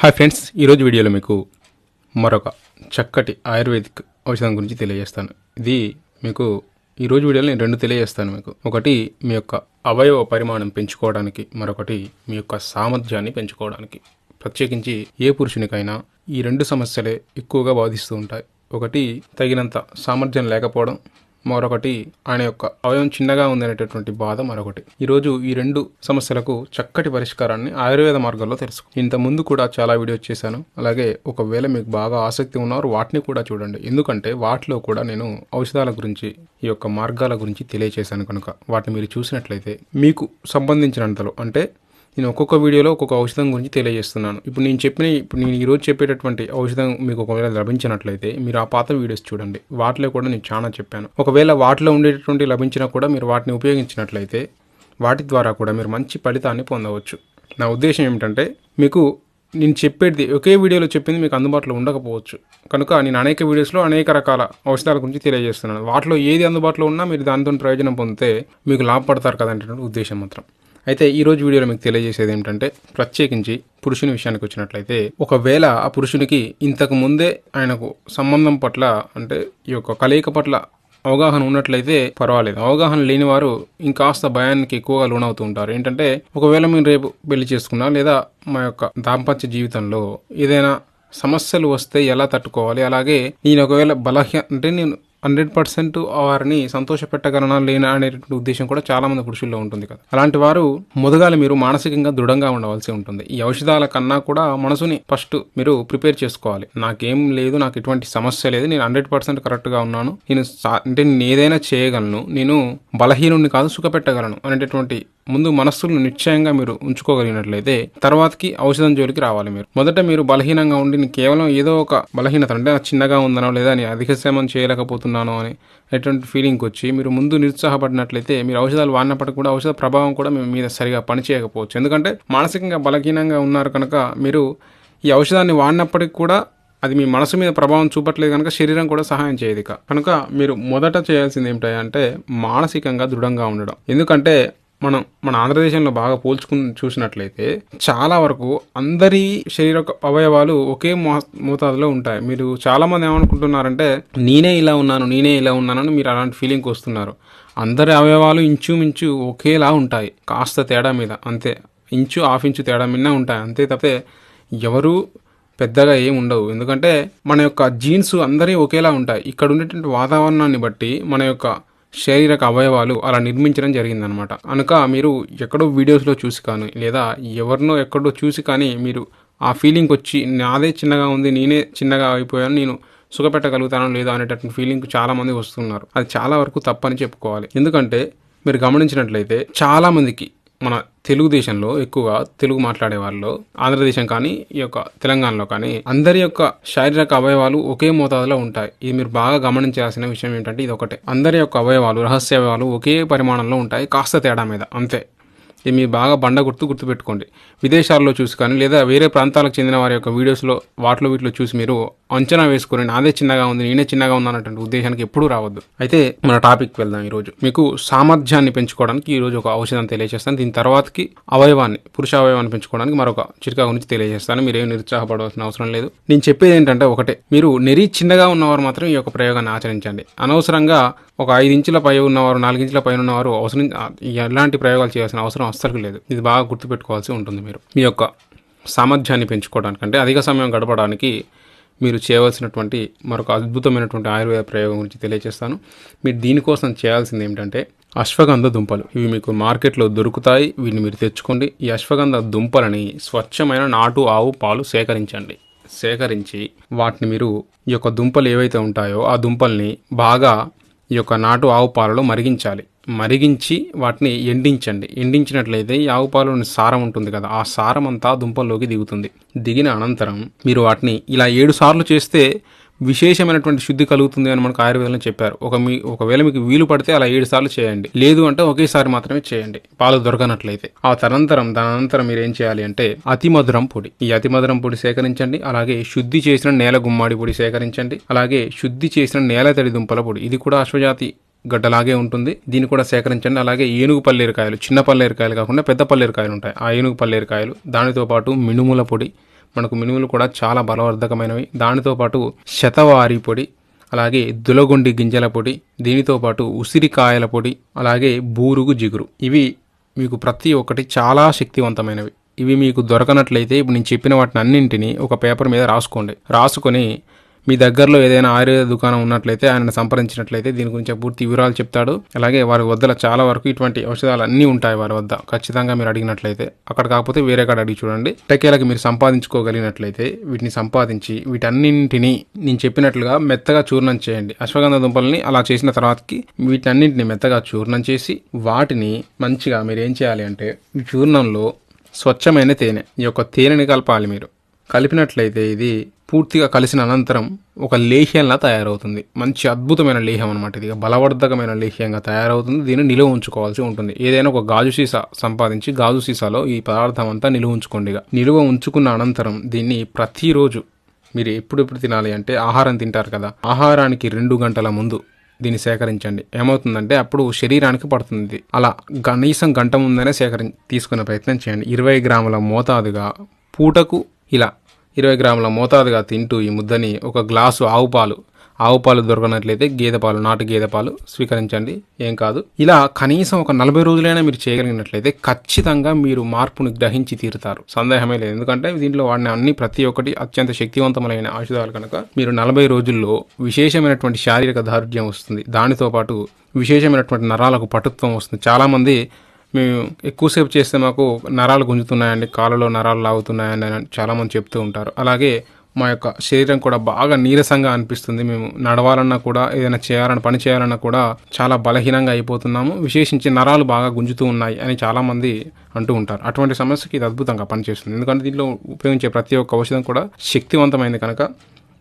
Hi friends ఈరోజు వీడియోలో మీకు మరొక చక్కటి ఆయుర్వేదిక్ ఔషధం గురించి తెలియజేస్తాను. ఇది మీకు ఈరోజు వీడియోలో నేను రెండు తెలియజేస్తాను మీకు. ఒకటి మీ యొక్క అవయవ పరిమాణం పెంచుకోవడానికి మరొకటి మీ యొక్క సామర్థ్యాన్ని పెంచుకోవడానికి. ప్రత్యేకించి ఏ పురుషునికైనా ఈ రెండు సమస్యలే ఎక్కువగా బాధిస్తూ ఉంటాయి. ఒకటి తగినంత సామర్థ్యం లేకపోవడం మరొకటి ఆయన యొక్క అవయవం చిన్నగా ఉందనేటటువంటి బాధ మరొకటి. ఈరోజు ఈ రెండు సమస్యలకు చక్కటి పరిష్కారాన్ని ఆయుర్వేద మార్గంలో తెలుసు ఇంత ముందు కూడా చాలా వీడియోస్ చేశాను. అలాగే ఒకవేళ మీకు బాగా ఆసక్తి ఉన్నవారు వాటిని కూడా చూడండి. ఎందుకంటే వాటిలో కూడా నేను ఔషధాల గురించి ఈ యొక్క మార్గాల గురించి తెలియచేశాను కనుక. వాటిని మీరు చూసినట్లయితే మీకు సంబంధించినంతలో అంటే నేను ఒక్కొక్క వీడియోలో ఒక్కొక్క ఔషధం గురించి తెలియజేస్తున్నాను. ఇప్పుడు నేను చెప్పిన ఇప్పుడు నేను ఈరోజు చెప్పేటటువంటి ఔషధం మీకు ఒకవేళ లభించినట్లయితే మీరు ఆ పాత వీడియోస్ చూడండి. వాటిలో కూడా నేను చాలా చెప్పాను. ఒకవేళ వాటిలో ఉండేటటువంటి లభించినా కూడా మీరు వాటిని ఉపయోగించినట్లయితే వాటి ద్వారా కూడా మీరు మంచి ఫలితాన్ని పొందవచ్చు. నా ఉద్దేశం ఏమిటంటే మీకు నేను చెప్పేది ఒకే వీడియోలో చెప్పింది మీకు అందుబాటులో ఉండకపోవచ్చు. కనుక నేను అనేక వీడియోస్లో అనేక రకాల ఔషధాల గురించి తెలియజేస్తున్నాను. వాటిలో ఏది అందుబాటులో ఉన్నా మీరు దానితో ప్రయోజనం పొందితే మీకు లాభపడతారు కదంటే ఉద్దేశం మాత్రం. అయితే ఈరోజు వీడియోలో మీకు తెలియజేసేది ఏంటంటే ప్రత్యేకించి పురుషుని విషయానికి వచ్చినట్లయితే ఒకవేళ ఆ పురుషునికి ఇంతకు ముందే ఆయనకు సంబంధం పట్ల అంటే ఈ యొక్క కలయిక పట్ల అవగాహన ఉన్నట్లయితే పర్వాలేదు. అవగాహన లేని వారు ఇంకాస్త భయానికి ఎక్కువగా లోనవుతూ ఉంటారు. ఏంటంటే ఒకవేళ మేము రేపు పెళ్ళి చేసుకున్నా లేదా మా యొక్క దాంపత్య జీవితంలో ఏదైనా సమస్యలు వస్తే ఎలా తట్టుకోవాలి? అలాగే నేను ఒకవేళ బలహీన అంటే నేను హండ్రెడ్ పర్సెంట్ వారిని సంతోషపెట్టగలనా లేనా అనేటువంటి ఉద్దేశం కూడా చాలా మంది పురుషుల్లో ఉంటుంది కదా. అలాంటి వారు మొదగాలి మీరు మానసికంగా దృఢంగా ఉండవలసి ఉంటుంది. ఈ ఔషధాల కన్నా కూడా మనసుని ఫస్ట్ మీరు ప్రిపేర్ చేసుకోవాలి. నాకేం లేదు నాకు ఎటువంటి సమస్య లేదు నేను హండ్రెడ్ పర్సెంట్ కరెక్ట్గా ఉన్నాను నేను సా- అంటే నేను ఏదైనా చేయగలను నేను బలహీనుడిని కాదు సుఖపెట్టగలను అనేటటువంటి ముందు మనస్సును నిశ్చయంగా మీరు ఉంచుకోగలిగినట్లయితే తర్వాతకి ఔషధం జోలికి రావాలి మీరు. మొదట మీరు బలహీనంగా ఉండి కేవలం ఏదో ఒక బలహీనత అంటే చిన్నగా ఉందనో లేదా నేను అధిక శ్రమం చేయలేకపోతున్నానో అని ఎటువంటి ఫీలింగ్కి వచ్చి మీరు ముందు నిరుత్సాహపడినట్లయితే మీరు ఔషధాలు వాడినప్పటికీ కూడా ఔషధ ప్రభావం కూడా మీ మీద సరిగా పనిచేయకపోవచ్చు ఎందుకంటే మానసికంగా బలహీనంగా ఉన్నారు కనుక మీరు ఈ ఔషధాన్ని వాడినప్పటికీ కూడా అది మీ మనసు మీద ప్రభావం చూపట్లేదు కనుక శరీరం కూడా సహాయం చేయదు కనుక మీరు మొదట చేయాల్సింది ఏమిటంటే మానసికంగా దృఢంగా ఉండడం. ఎందుకంటే మనం మన ఆంధ్రదేశంలో బాగా పోల్చుకుని చూసినట్లయితే చాలా వరకు అందరి శరీర అవయవాలు ఒకే మో మోతాదులో ఉంటాయి. మీరు చాలా మంది ఏమనుకుంటున్నారంటే నేనే ఇలా ఉన్నాను నేనే ఇలా ఉన్నానని మీరు అలాంటి ఫీలింగ్కి వస్తున్నారు. అందరి అవయవాలు ఇంచుమించు ఒకేలా ఉంటాయి. కాస్త తేడా మీద అంతే. ఇంచు హాఫ్ ఇంచు తేడా మీద ఉంటాయి. అంతే తప్పితే ఎవరు పెద్దగా ఏం ఉండవు. ఎందుకంటే మన యొక్క జీన్స్ అందరి ఒకేలా ఉంటాయి. ఇక్కడ ఉండేటువంటి వాతావరణాన్ని బట్టి మన యొక్క శారీరక అవయవాలు అలా నిర్మించడం జరిగిందనమాట. కనుక మీరు ఎక్కడో వీడియోస్లో చూసి కానీ లేదా ఎవరినో ఎక్కడో చూసి కానీ మీరు ఆ ఫీలింగ్ వచ్చి నాదే చిన్నగా ఉంది నేనే చిన్నగా అయిపోయాను నేను సుఖపెట్టగలుగుతానో లేదా అనేటటువంటి ఫీలింగ్ చాలామంది వస్తున్నారు. అది చాలా వరకు తప్పని చెప్పుకోవాలి. ఎందుకంటే మీరు గమనించినట్లయితే చాలామందికి మన తెలుగుదేశంలో ఎక్కువగా తెలుగు మాట్లాడే వాళ్ళలో ఆంధ్రదేశం కానీ ఈ యొక్క తెలంగాణలో కానీ అందరి యొక్క శారీరక అవయవాలు ఒకే మోతాదులో ఉంటాయి. ఇది మీరు బాగా గమనించాల్సిన విషయం ఏంటంటే ఇది ఒకటే. అందరి యొక్క అవయవాలు రహస్య అవయవాలు ఒకే పరిమాణంలో ఉంటాయి కాస్త తేడా మీద. అంతే. ఇది మీరు బాగా బండ గుర్తు గుర్తుపెట్టుకోండి. విదేశాల్లో చూసి కానీ లేదా వేరే ప్రాంతాలకు చెందిన వారి యొక్క వీడియోస్లో వాటిలో వీటిలో చూసి మీరు అంచనా వేసుకుని నాదే చిన్నగా ఉంది నేనే చిన్నగా ఉన్నాను అన్నటువంటి ఉద్దేశానికి ఎప్పుడూ రావద్దు. అయితే మన టాపిక్ వెళ్దాం ఈరోజు. మీకు సామర్థ్యాన్ని పెంచుకోవడానికి ఈరోజు ఒక ఔషధం తెలియజేస్తాను. దీని తర్వాతకి అవయవాన్ని పురుష అవయవాన్ని పెంచుకోవడానికి మరొక చిట్కా గురించి తెలియజేస్తాను. మీరేం నిరుత్సాహపడవలసిన అవసరం లేదు. నేను చెప్పేది ఏంటంటే ఒకటే. మీరు నెరి చిన్నగా ఉన్నవారు మాత్రం ఈ యొక్క ప్రయోగాన్ని ఆచరించండి. అనవసరంగా ఒక ఐదు ఇంచుల పై ఉన్నవారు నాలుగు ఇంచుల పైన ఉన్నవారు అవసరం ఎలాంటి ప్రయోగాలు చేయాల్సిన అవసరం అస్సలు లేదు. ఇది బాగా గుర్తుపెట్టుకోవాల్సి ఉంటుంది మీరు. మీ యొక్క సామర్థ్యాన్ని పెంచుకోవడానికి అంటే అధిక సమయం గడపడానికి మీరు చేయవలసినటువంటి మరొక అద్భుతమైనటువంటి ఆయుర్వేద ప్రయోగం గురించి తెలియజేస్తాను మీరు దీనికోసం చేయాల్సింది ఏమిటంటే అశ్వగంధ దుంపలు. ఇవి మీకు మార్కెట్లో దొరుకుతాయి. వీటిని మీరు తెచ్చుకోండి. ఈ అశ్వగంధ దుంపలని స్వచ్ఛమైన నాటు ఆవు పాలు సేకరించండి. సేకరించి వాటిని మీరు ఈ యొక్క దుంపలు ఏవైతే ఉంటాయో ఆ దుంపల్ని బాగా ఈ యొక్క నాటు ఆవు పాలలో మరిగించాలి. మరిగించి వాటిని ఎండించండి. ఎండించినట్లయితే ఆవు పాలలోని సారం ఉంటుంది కదా ఆ సారం అంతా దుంపల్లోకి దిగుతుంది. దిగిన అనంతరం మీరు వాటిని ఇలా ఏడు సార్లు చేస్తే విశేషమైనటువంటి శుద్ధి కలుగుతుంది అని మనకు ఆయుర్వేదంలో చెప్పారు. ఒక మీ ఒకవేళ మీకు వీలు పడితే అలా ఏడు సార్లు చేయండి. లేదు అంటే ఒకేసారి మాత్రమే చేయండి. పాలు దొరకనట్లయితే. ఆ తదనంతరం దాని అనంతరం మీరు ఏం చేయాలి అంటే అతి మధురం పొడి. ఈ అతి మధురం పొడి సేకరించండి. అలాగే శుద్ధి చేసిన నేల గుమ్మాడి పొడి సేకరించండి. అలాగే శుద్ధి చేసిన నేల తడి దుంపల పొడి. ఇది కూడా అశ్వజాతి గడ్డలాగే ఉంటుంది. దీన్ని కూడా సేకరించండి. అలాగే ఏనుగు పల్లేరుకాయలు చిన్న పల్లేరుకాయలు కాకుండా పెద్ద పల్లేరుకాయలు ఉంటాయి. ఆ ఏనుగు పల్లేరుకాయలు దానితో పాటు మినుముల పొడి. మనకు మినుములు కూడా చాలా బలవర్ధకమైనవి. దానితో పాటు శతవారి పొడి అలాగే దులగొండి గింజల పొడి దీనితో పాటు ఉసిరికాయల పొడి అలాగే బూరుగు జిగురు. ఇవి మీకు ప్రతి ఒక్కటి చాలా శక్తివంతమైనవి. ఇవి మీకు దొరకనట్లయితే ఇప్పుడు నేను చెప్పిన వాటిని అన్నింటినీ ఒక పేపర్ మీద రాసుకోండి. రాసుకొని మీ దగ్గరలో ఏదైనా ఆయుర్వేద దుకాణం ఉన్నట్లయితే ఆయన సంప్రదించినట్లయితే దీని గురించి పూర్తి వివరాలు చెప్తాడు. అలాగే వారి వద్ద చాలా వరకు ఇటువంటి ఔషధాలు అన్నీ ఉంటాయి వారి వద్ద. ఖచ్చితంగా మీరు అడిగినట్లయితే అక్కడ కాకపోతే వేరే కాడ అడిగి చూడండి. టెకేలకి మీరు సంపాదించుకోగలిగినట్లయితే వీటిని సంపాదించి వీటన్నింటినీ నేను చెప్పినట్లుగా మెత్తగా చూర్ణం చేయండి. అశ్వగంధ దుంపల్ని అలా చేసిన తర్వాతకి వీటన్నింటిని మెత్తగా చూర్ణం చేసి వాటిని మంచిగా మీరు ఏం చేయాలి అంటే ఈ చూర్ణంలో స్వచ్ఛమైన తేనె ఈ యొక్క తేనెని కలపాలి మీరు. కలిపినట్లయితే ఇది పూర్తిగా కలిసిన అనంతరం ఒక లేహ్యంలా తయారవుతుంది. మంచి అద్భుతమైన లేహ్యం అనమాట ఇది. బలవర్ధకమైన లేహ్యంగా తయారవుతుంది. దీన్ని నిలువ ఉంచుకోవాల్సి ఉంటుంది. ఏదైనా ఒక గాజు సీసా సంపాదించి గాజు సీసాలో ఈ పదార్థం అంతా నిలువ ఉంచుకోండి ఇక. నిలువ ఉంచుకున్న అనంతరం దీన్ని ప్రతిరోజు మీరు ఎప్పుడెప్పుడు తినాలి అంటే ఆహారం తింటారు కదా. ఆహారానికి రెండు గంటల ముందు దీన్ని సేకరించండి. ఏమవుతుందంటే అప్పుడు శరీరానికి పడుతుంది. అలా కనీసం గంట ముందనే సేకరి తీసుకునే ప్రయత్నం చేయండి. ఇరవై గ్రాముల మోతాదుగా పూటకు ఇలా ఇరవై గ్రాముల మోతాదుగా తింటూ ఈ ముద్దని ఒక గ్లాసు ఆవు పాలు. ఆవు పాలు దొరకనట్లయితే గేదె పాలు నాటు గేదె పాలు స్వీకరించండి. ఏం కాదు. ఇలా కనీసం ఒక నలభై రోజులైనా మీరు చేయగలిగినట్లయితే ఖచ్చితంగా మీరు మార్పును గ్రహించి తీరుతారు. సందేహమే లేదు. ఎందుకంటే దీంట్లో వాడిన అన్ని ప్రతి ఒక్కటి అత్యంత శక్తివంతమైన ఔషధాలు కనుక మీరు నలభై రోజుల్లో విశేషమైనటువంటి శారీరక దారుఢ్యం వస్తుంది. దానితో పాటు విశేషమైనటువంటి నరాలకు పటుత్వం వస్తుంది. చాలామంది మేము ఎక్కువసేపు చేస్తే మాకు నరాలు గుంజుతున్నాయండి కాళ్ళలో నరాలు లాగుతున్నాయని చాలామంది చెప్తూ ఉంటారు. అలాగే మా యొక్క శరీరం కూడా బాగా నీరసంగా అనిపిస్తుంది. మేము నడవాలన్నా కూడా ఏదైనా చేయాలన్నా పని చేయాలన్నా కూడా చాలా బలహీనంగా అయిపోతున్నాము. విశేషించి నరాలు బాగా గుంజుతూ ఉన్నాయి అని చాలామంది అంటూ ఉంటారు. అటువంటి సమస్యకి ఇది అద్భుతంగా పనిచేస్తుంది. ఎందుకంటే దీనిలో ఉపయోగించే ప్రతి ఒక్క ఔషధం కూడా శక్తివంతమైంది కనుక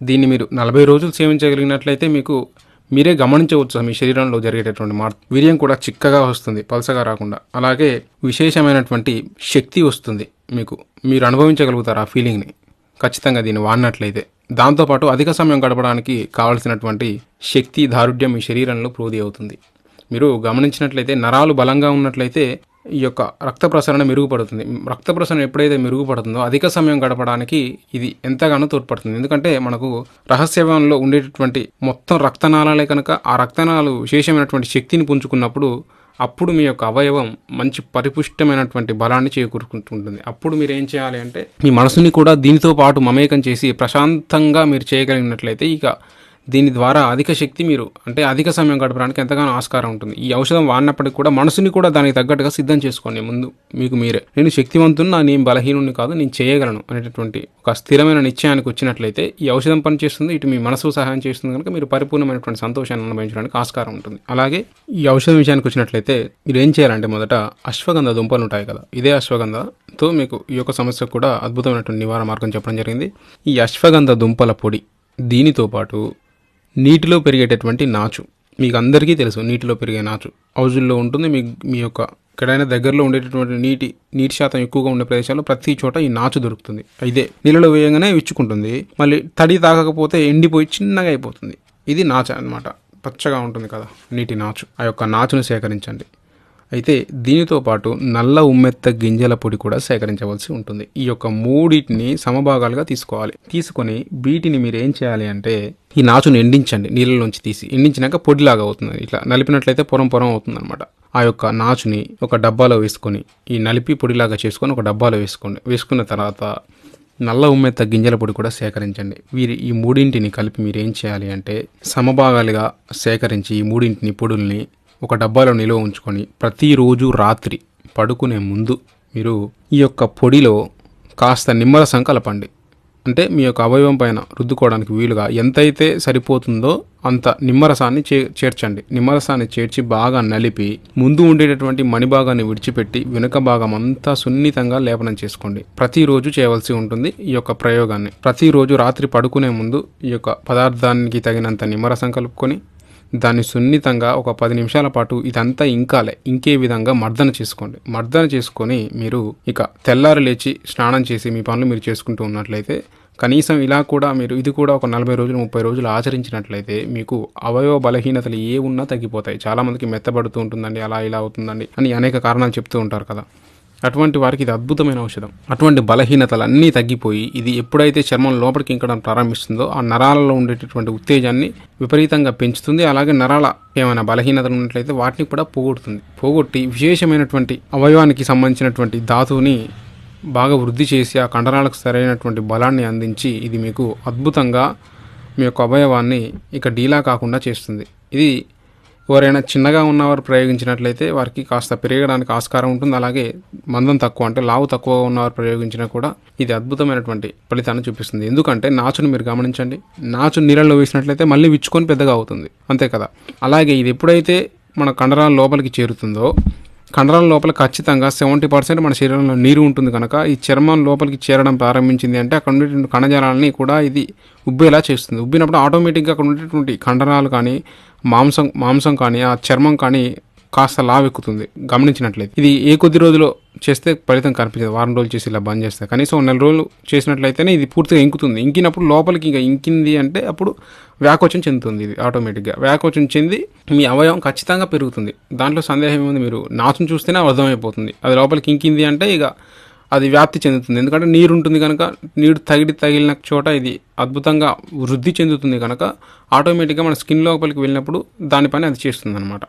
దీన్ని మీరు నలభై రోజులు సేవించగలిగినట్లయితే మీకు మీరే గమనించవచ్చు మీ శరీరంలో జరిగేటటువంటి మార్పు. వీర్యం కూడా చిక్కగా వస్తుంది పలసగా రాకుండా. అలాగే విశేషమైనటువంటి శక్తి వస్తుంది మీకు. మీరు అనుభవించగలుగుతారు ఆ ఫీలింగ్ని ఖచ్చితంగా దీన్ని వాడినట్లయితే. దాంతోపాటు అధిక సమయం గడపడానికి కావలసినటువంటి శక్తి దారుఢ్యం మీ శరీరంలో ప్రోధి అవుతుంది. మీరు గమనించినట్లయితే నరాలు బలంగా ఉన్నట్లయితే ఈ యొక్క రక్త ప్రసరణ మెరుగుపడుతుంది. రక్త ప్రసరణ ఎప్పుడైతే మెరుగుపడుతుందో అధిక సమయం గడపడానికి ఇది ఎంతగానో తోడ్పడుతుంది. ఎందుకంటే మనకు రహస్యవంలో ఉండేటటువంటి మొత్తం రక్తనాళాలే కనుక ఆ రక్తనాళాలు విశేషమైనటువంటి శక్తిని పుంజుకున్నప్పుడు అప్పుడు మీ యొక్క అవయవం మంచి పరిపుష్టమైనటువంటి బలాన్ని చేకూరుకుంటుంటుంది. అప్పుడు మీరు ఏం చేయాలి అంటే మీ మనసుని కూడా దీనితో పాటు మమేకం చేసి ప్రశాంతంగా మీరు చేయగలిగినట్లయితే ఇక దీని ద్వారా అధిక శక్తి మీరు అంటే అధిక సమయం గడపడానికి ఎంతగానో ఆస్కారం ఉంటుంది. ఈ ఔషధం వాడినప్పటికీ కూడా మనసుని కూడా దానికి తగ్గట్టుగా సిద్ధం చేసుకోండి. ముందు మీకు మీరే. నేను శక్తివంతున్నా నేను బలహీనుని కాదు నేను చేయగలను అనేటటువంటి ఒక స్థిరమైన నిశ్చయానికి వచ్చినట్లయితే ఈ ఔషధం పనిచేస్తుంది ఇటు మీ మనసు సహాయం చేస్తుంది కనుక మీరు పరిపూర్ణమైనటువంటి సంతోషాన్ని అనుభవించడానికి ఆస్కారం ఉంటుంది. అలాగే ఈ ఔషధం విషయానికి వచ్చినట్లయితే మీరు ఏం చేయాలంటే మొదట అశ్వగంధ దుంపలు ఉంటాయి కదా ఇదే అశ్వగంధతో మీకు ఈ యొక్క సమస్యకు కూడా అద్భుతమైనటువంటి నివారణ మార్గం చెప్పడం జరిగింది. ఈ అశ్వగంధ దుంపల పొడి దీనితో పాటు నీటిలో పెరిగేటటువంటి నాచు. మీకు అందరికీ తెలుసు నీటిలో పెరిగే నాచు. హౌజుల్లో ఉంటుంది మీ మీ యొక్క ఎక్కడైనా దగ్గరలో ఉండేటటువంటి నీటి నీటి శాతం ఎక్కువగా ఉండే ప్రదేశాల్లో ప్రతి చోట ఈ నాచు దొరుకుతుంది. అయితే నీళ్ళలో వేయంగానే విచ్చుకుంటుంది. మళ్ళీ తడి తాగకపోతే ఎండిపోయి చిన్నగా అయిపోతుంది. ఇది నాచు అనమాట పచ్చగా ఉంటుంది కదా నీటి నాచు. ఆ యొక్క నాచును సేకరించండి. అయితే దీనితో పాటు నల్ల ఉమ్మెత్త గింజల పొడి కూడా సేకరించవలసి ఉంటుంది. ఈ యొక్క మూడింటిని సమభాగాలుగా తీసుకోవాలి. తీసుకొని వీటిని మీరు ఏం చేయాలి అంటే ఈ నాచును ఎండించండి. నీళ్ళలోంచి తీసి ఎండించినాక పొడిలాగా అవుతుంది. ఇట్లా నలిపినట్లయితే పొరం పొరం అవుతుంది అనమాట ఆ యొక్క నాచుని ఒక డబ్బాలో వేసుకొని ఈ నలిపి పొడిలాగా చేసుకొని ఒక డబ్బాలో వేసుకోండి. వేసుకున్న తర్వాత నల్ల ఉమ్మెత్త గింజల పొడి కూడా సేకరించండి. వీరి ఈ మూడింటిని కలిపి మీరు ఏం చేయాలి అంటే సమభాగాలుగా సేకరించి ఈ మూడింటిని పొడుల్ని ఒక డబ్బాలో నిల్వ ఉంచుకొని ప్రతిరోజు రాత్రి పడుకునే ముందు మీరు ఈ యొక్క పొడిలో కాస్త నిమ్మరసం కలపండి అంటే మీ యొక్క అవయవం పైన రుద్దుకోవడానికి వీలుగా ఎంతైతే సరిపోతుందో అంత నిమ్మరసాన్ని చే చేర్చండి. నిమ్మరసాన్ని చేర్చి బాగా నలిపి ముందు ఉండేటటువంటి మణిభాగాన్ని విడిచిపెట్టి వెనుక భాగం అంతా సున్నితంగా లేపనం చేసుకోండి. ప్రతిరోజు చేయవలసి ఉంటుంది ఈ యొక్క ప్రయోగాన్ని. ప్రతిరోజు రాత్రి పడుకునే ముందు ఈ యొక్క పదార్థానికి తగినంత నిమ్మరసం కలుపుకొని దాన్ని సున్నితంగా ఒక పది నిమిషాల పాటు ఇదంతా ఇంకాలే ఇంకే విధంగా మర్దన చేసుకోండి. మర్దన చేసుకొని మీరు ఇక తెల్లారి లేచి స్నానం చేసి మీ పనులు మీరు చేసుకుంటూ ఉన్నట్లయితే కనీసం ఇలా కూడా మీరు ఇది కూడా ఒక నలభై రోజులు ముప్పై రోజులు ఆచరించినట్లయితే మీకు అవయవ బలహీనతలు ఏ ఉన్నా తగ్గిపోతాయి. చాలామందికి మెత్తబడుతూ ఉంటుందండి అలా ఇలా అవుతుందండి అని అనేక కారణాలు చెప్తూ ఉంటారు కదా. అటువంటి వారికి ఇది అద్భుతమైన ఔషధం. అటువంటి బలహీనతలు అన్నీ తగ్గిపోయి ఇది ఎప్పుడైతే చర్మం లోపలికి ఇంకడం ప్రారంభిస్తుందో ఆ నరాలలో ఉండేటటువంటి ఉత్తేజాన్ని విపరీతంగా పెంచుతుంది. అలాగే నరాల ఏమైనా బలహీనతలు ఉన్నట్లయితే వాటిని కూడా పోగొడుతుంది. పోగొట్టి విశేషమైనటువంటి అవయవానికి సంబంధించినటువంటి ధాతువుని బాగా వృద్ధి చేసి ఆ కండరాలకు సరైనటువంటి బలాన్ని అందించి ఇది మీకు అద్భుతంగా మీ యొక్క అవయవాన్ని ఇక డీలా కాకుండా చేస్తుంది. ఇది ఎవరైనా చిన్నగా ఉన్నవారు ప్రయోగించినట్లయితే వారికి కాస్త పెరగడానికి ఆస్కారం ఉంటుంది. అలాగే మందం తక్కువ అంటే లావు తక్కువ ఉన్నవారు ప్రయోగించినా కూడా ఇది అద్భుతమైనటువంటి ఫలితాన్ని చూపిస్తుంది. ఎందుకంటే నాచును మీరు గమనించండి. నాచు నీళ్ళలో వేసినట్లయితే మళ్ళీ విచ్చుకొని పెద్దగా అవుతుంది. అంతే కదా? అలాగే ఇది ఎప్పుడైతే మన కండరాల లోపలికి చేరుతుందో కండరాల లోపల ఖచ్చితంగా సెవెంటీ పర్సెంట్ మన శరీరంలో నీరు ఉంటుంది కనుక ఈ చర్మం లోపలికి చేరడం ప్రారంభించింది అంటే అక్కడ ఉండేటువంటి కణజాలాలని కూడా ఇది ఉబ్బేలా చేస్తుంది. ఉబ్బినప్పుడు ఆటోమేటిక్గా అక్కడ ఉండేటువంటి కండరాలు కానీ మాంసం మాంసం కానీ ఆ చర్మం కానీ కాస్త లావెక్కుతుంది. గమనించినట్లయితే. ఇది ఏ కొద్ది రోజులు చేస్తే ఫలితం కనిపించదు. వారం రోజులు చేసి ఇలా బంద్ చేస్తే. కనీసం నెల రోజులు చేసినట్లయితేనే ఇది పూర్తిగా ఇంకుతుంది. ఇంకినప్పుడు లోపలికి ఇంకా ఇంకింది అంటే అప్పుడు వ్యాకోచం చెందుతుంది ఇది ఆటోమేటిక్గా. వ్యాకోచం చెంది మీ అవయవం ఖచ్చితంగా పెరుగుతుంది. దాంట్లో సందేహం ఏముంది? మీరు నాచును చూస్తేనే అర్థమైపోతుంది. అది లోపలికి ఇంకింది అంటే ఇక అది వ్యాప్తి చెందుతుంది. ఎందుకంటే నీరు ఉంటుంది కనుక నీరు తగిలి తగిలిన చోట ఇది అద్భుతంగా వృద్ధి చెందుతుంది కనుక ఆటోమేటిక్గా మన స్కిన్ లోపలికి వెళ్ళినప్పుడు దానిపైన అది చేస్తుంది అనమాట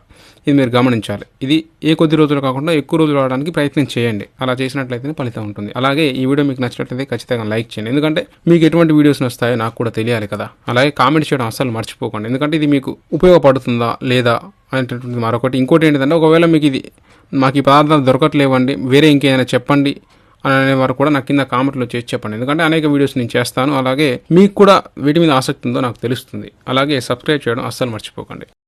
ఇది మీరు గమనించాలి. ఇది ఏ కొద్ది రోజులు కాకుండా ఎక్కువ రోజులు రావడానికి ప్రయత్నం చేయండి. అలా చేసినట్లయితే ఫలితం ఉంటుంది. అలాగే ఈ వీడియో మీకు నచ్చినట్లయితే ఖచ్చితంగా లైక్ చేయండి. ఎందుకంటే మీకు ఎటువంటి వీడియోస్ వస్తాయో నాకు కూడా తెలియాలి కదా. అలాగే కామెంట్ చేయడం అస్సలు మర్చిపోకండి. ఎందుకంటే ఇది మీకు ఉపయోగపడుతుందా లేదా అనేటటువంటి మరొకటి. ఇంకోటి ఏంటంటే ఒకవేళ మీకు ఇది మాకు ఈ పదార్థాలు దొరకట్లేవండి వేరే ఇంకేమైనా చెప్పండి అని అనేవారు కూడా నాకు కింద కామెంట్లో చేసి చెప్పండి. ఎందుకంటే అనేక వీడియోస్ నేను చేస్తాను. అలాగే మీకు కూడా వీటి మీద ఆసక్తి ఉందో నాకు తెలుస్తుంది. అలాగే సబ్స్క్రైబ్ చేయడం అస్సలు మర్చిపోకండి.